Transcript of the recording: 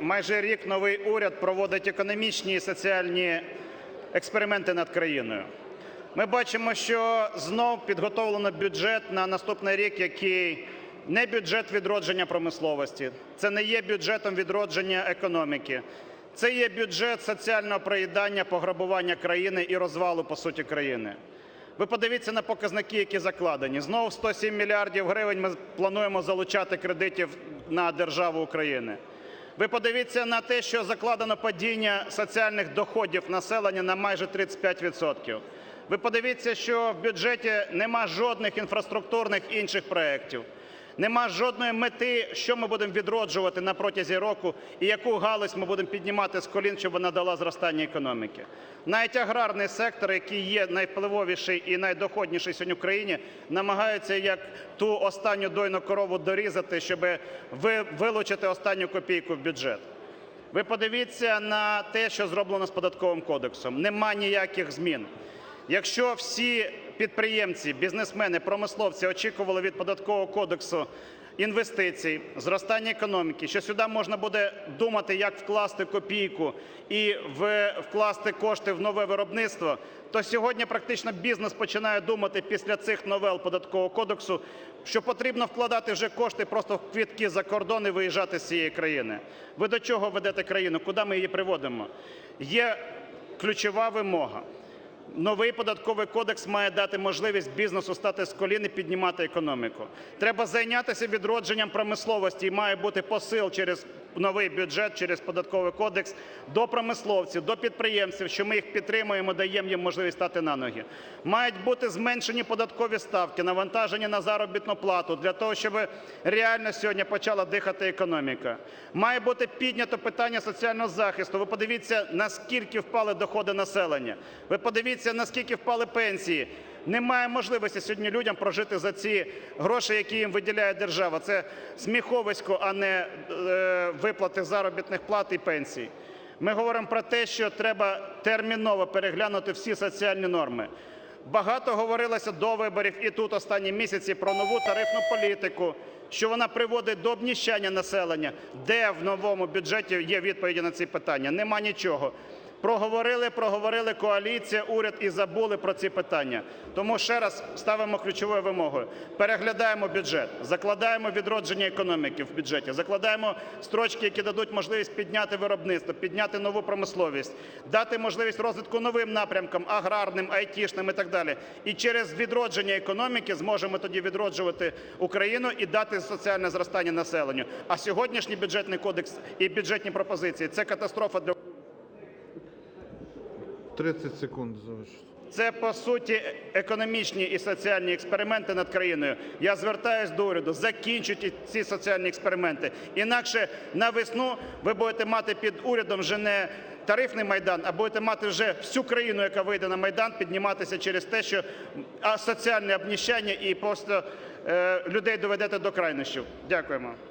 майже рік новий уряд проводить економічні і соціальні експерименти над країною. Ми бачимо, що знов підготовлено бюджет на наступний рік, який не бюджет відродження промисловості, це не є бюджетом відродження економіки, це є бюджет соціального проїдання, пограбування країни і розвалу, по суті, країни. Ви подивіться на показники, які закладені. Знову 107 мільярдів гривень ми плануємо залучати кредитів на державу України. Ви подивіться на те, що закладено падіння соціальних доходів населення на майже 35 відсотків. Ви подивіться, що в бюджеті нема жодних інфраструктурних інших проєктів. Нема жодної мети, що ми будемо відроджувати на протязі року і яку галузь ми будемо піднімати з колін, щоб вона дала зростання економіки. Навіть аграрний сектор, який є найвпливовіший і найдоходніший сьогодні в країні, намагається як ту останню дойну корову дорізати, щоб вилучити останню копійку в бюджет. Ви подивіться на те, що зроблено з Податковим кодексом. Нема ніяких змін. Якщо всі підприємці, бізнесмени, промисловці очікували від Податкового кодексу інвестицій, зростання економіки, що сюди можна буде думати, як вкласти копійку і вкласти кошти в нове виробництво, то сьогодні практично бізнес починає думати після цих новел Податкового кодексу, що потрібно вкладати вже кошти просто в квитки за кордон і виїжджати з цієї країни. Ви до чого ведете країну? Куди ми її приводимо? Є ключова вимога. Новий податковий кодекс має дати можливість бізнесу стати з колін і піднімати економіку. Треба зайнятися відродженням промисловості і має бути посил через новий бюджет, через податковий кодекс до промисловців, до підприємців, що ми їх підтримуємо, даємо їм можливість стати на ноги. Мають бути зменшені податкові ставки, навантаження на заробітну плату для того, щоб реально сьогодні почала дихати економіка. Має бути піднято питання соціального захисту. Ви подивіться, наскільки впали доходи населення. Ви подивіться, наскільки впали пенсії. Немає можливості сьогодні людям прожити за ці гроші, які їм виділяє держава. Це сміховисько, а не е, виплати заробітних плат і пенсій. Ми говоримо про те, що треба терміново переглянути всі соціальні норми. Багато говорилося до виборів і тут останні місяці про нову тарифну політику, що вона приводить до обніщання населення. Де в новому бюджеті є відповіді на ці питання? Нема нічого. Проговорили, проговорили коаліція, уряд і забули про ці питання. Тому ще раз ставимо ключовою вимогою: переглядаємо бюджет, закладаємо відродження економіки в бюджеті, закладаємо строчки, які дадуть можливість підняти виробництво, підняти нову промисловість, дати можливість розвитку новим напрямкам аграрним, айтішним і так далі. І через відродження економіки зможемо тоді відроджувати Україну і дати соціальне зростання населенню. А сьогоднішній бюджетний кодекс і бюджетні пропозиції це катастрофа для 30 секунд завершити. Це по суті економічні і соціальні експерименти над країною. Я звертаюсь до уряду, закінчуйте ці соціальні експерименти. Інакше на весну ви будете мати під урядом вже не тарифний майдан, а будете мати вже всю країну, яка вийде на майдан, підніматися через те, що соціальне обніщання і просто е, людей доведете до крайнощів. Дякуємо.